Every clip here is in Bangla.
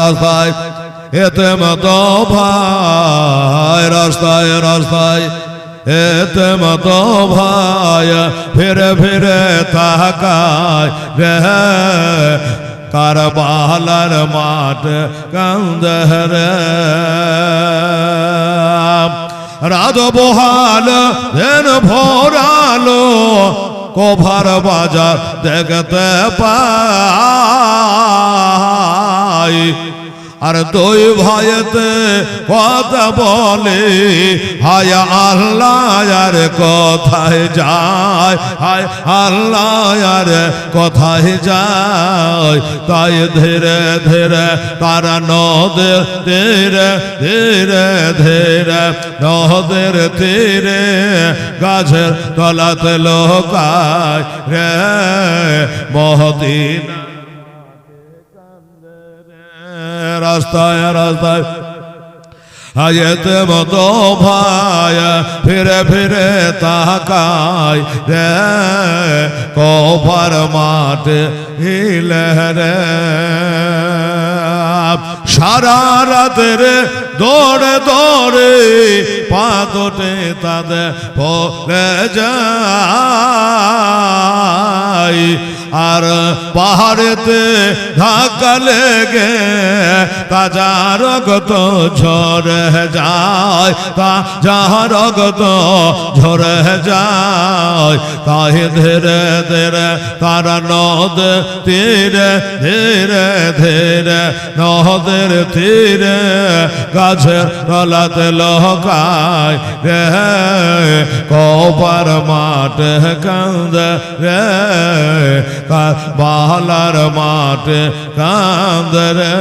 রাস্তায়, এতে মতো ভাই, রাস্তায় রাস্তায়, এতে মতো ভাই, ফিরে ফিরে তাকায় রে। কারবালার মাঠ কান্দরে রাত বহাল দেন ভোরালো কোভার বাজার দেখতে পাই আর দুই ভাইতে কথা বলে। হায় আল্লাহ, আর কোথায় যায়? হায় আল্লাহ, আর কোথায় যায়? তাই ধীরে ধীরে তারা নদের ধীরে ধীরে ধীরে নদের তীরে গাছের তলাতে লোকায় রে মহদিনা। রাস্তায় রাস্তায়। আজেতে মতো ভাই ফিরে ফিরে তাকায় রে কভার মাঠে হিলে রে। সারা রাতের দৌড়ে দৌড়ে পাদটে তাদের পরে যায়। আর পাহাড়েতে ধাক্কা লেগে তাজা রগত ঝরে যায় তা যাহা রগত ঝরে যায়। তাই ধীরে ধীরে তারা নদ তীরে, ধীরে ধীরে নদের তীরে গাছের তলাতে লহকায় কপার মাঠ কান্দ রে বালার মাঠ কান্দ রে।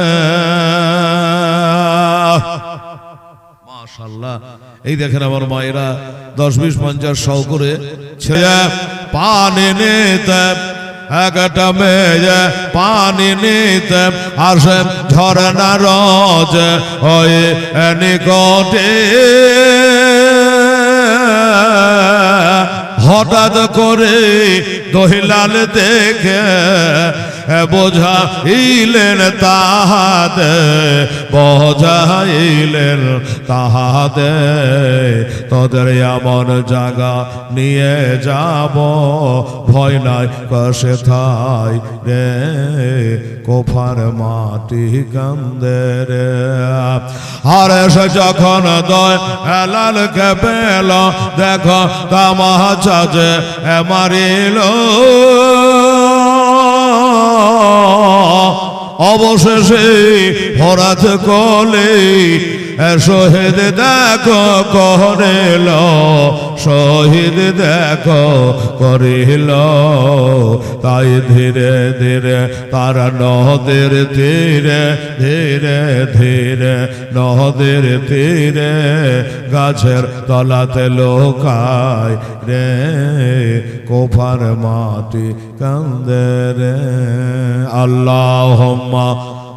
মাশাল্লাহ, এই দেখেন আমার মায়েরা দশ বিশ পঞ্চাশ শও করে ছেলে পানি নিতে, একটা মেয়ে পানি নিতে আসে ঝরনা রজ ওই নিকটে হঠাৎ করে দহিলাল দেখে বোঝাইলেন তাহাতে বোঝাইলেন তাহাতে, তোদের এমন জাগা নিয়ে যাব, ভয় নাই কষে থাই রে, কোফার মাটি কান্দে রে। আর এসে যখন দয় হেলালকে পেল, দেখো তামা চাচে মারিল। অবশেষে হরাত কলে শহীদ দেখো করেল শহীদ দেখো করিল। তাই ধীরে ধীরে তারা নদের তীরে, ধীরে ধীরে নদের তীরে গাছের তলাতে লোকায় রে, কোফার মাটি কান্দে রে। আল্লাহ